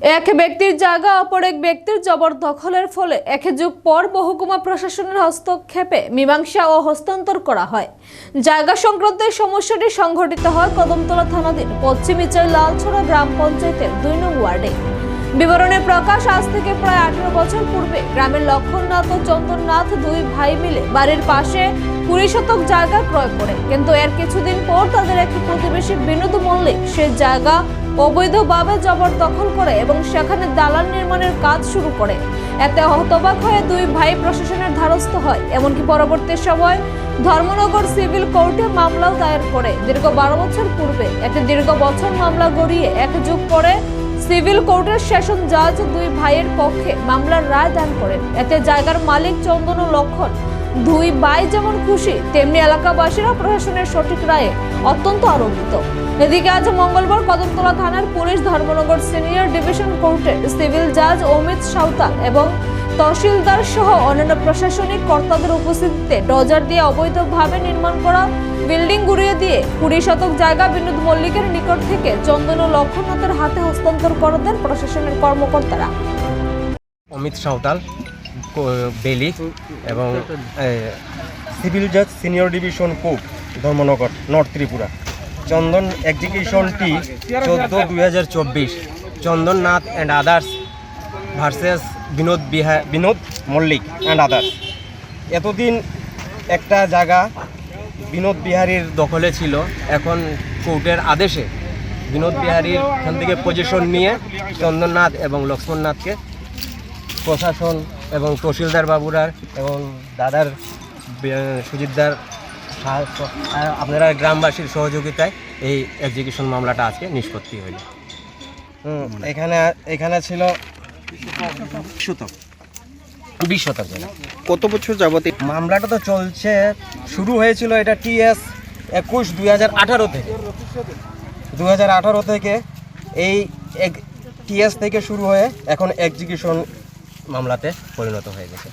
এক ব্যক্তির জায়গা, অপর এক ব্যক্তির জবরদখলের ফলে এক যুগ পর মহকুমা প্রশাসনের হস্তক্ষেপে মীমাংসা ও হস্তান্তর করা হয়। জায়গা সংক্রান্ত সমস্যাটি সংঘটিত হয় কদমতলা থানাধীন পশ্চিম ইচাই লালছড়া গ্রাম পঞ্চায়েতের দুই নং ওয়ার্ডে। বিবরণের প্রকাশ, আজ থেকে প্রায় আঠারো বছর পূর্বে গ্রামের লক্ষণনাথ ও চন্দননাথ দুই ভাই মিলে বাড়ির পাশে কুড়ি শতক জায়গা ক্রয় করে। কিন্তু এর কিছুদিন পর তাদের এক প্রতিবেশী বিনোদ মল্লিক সে জায়গা অবৈধভাবে জবরদখল করে এবং সেখানে দালান নির্মাণের কাজ শুরু করে। এতে হতবাক হয়ে দুই ভাই প্রশাসনের ধারস্থ হয়। এমনকি পরবর্তী সময় ধর্মনগর সিভিল কোর্টে মামলাও দায়ের করে। দীর্ঘ বারো বছর পূর্বে একটি দীর্ঘ বছর মামলা গড়িয়ে এক যুগ পরে সিভিল কোর্টের সেশন জাজ দুই ভাইয়ের পক্ষে মামলার রায় দান করেন। এতে জায়গার মালিক চন্দন লক্ষণ। দুই ভাই যেমন খুশি, তেমনি এলাকাবাসীরা প্রশাসনের সঠিক রায়ে অত্যন্ত আনন্দিত। এদিকে আজ মঙ্গলবার কদমতলা থানার পুলিশ ধর্মনগর সিনিয়র ডিভিশন কোর্টের সিভিল জাজ অমিত সাঁওতাল এবং তহসিলদার সহ অন্যান্য প্রশাসনিক কর্তাদের উপস্থিতিতে ডজার দিয়ে অবৈধভাবে নির্মাণ করা বিল্ডিং গুড়িয়ে দিয়ে কুড়ি শতক জায়গা বিনোদ মল্লিকের নিকট থেকে চন্দন ও লক্ষণনাথের হাতে হস্তান্তর করে দেন প্রশাসনের কর্মকর্তারা। অমিত সাঁওতাল বেলি এবং সিভিল জাজ senior division court Dharmanagar, north Tripura. Chandan এক্সিকিউশনটি চোদ্দ দুই হাজার চব্বিশ। Chandan Nath and others versus Binod বিহা, বিনোদ মল্লিক অ্যান্ড আদার্স এতদিন একটা জায়গা বিনোদ বিহারীর দখলে ছিল। এখন কোর্টের আদেশে বিনোদ বিহারীর এখান থেকে পজিশন নিয়ে চন্দননাথ এবং লক্ষ্মণনাথকে প্রশাসন এবং তহসিলদার বাবুরার এবং দাদার সুজিতদার আপনারা গ্রামবাসীর সহযোগিতায় এই এক্সিকিউশন মামলাটা আজকে নিষ্পত্তি হইল। এখানে এখানে ছিল শতক। বিশ শতক কত বছর যাবত মামলাটা তো চলছে শুরু হয়েছিল এটা টিএস একুশ দুই হাজার আঠারো থেকে। দু হাজার আঠারো থেকে এই টিএস থেকে শুরু হয়ে এখন এক্সিকিউশন মামলাতে পরিণত হয়ে গেছে।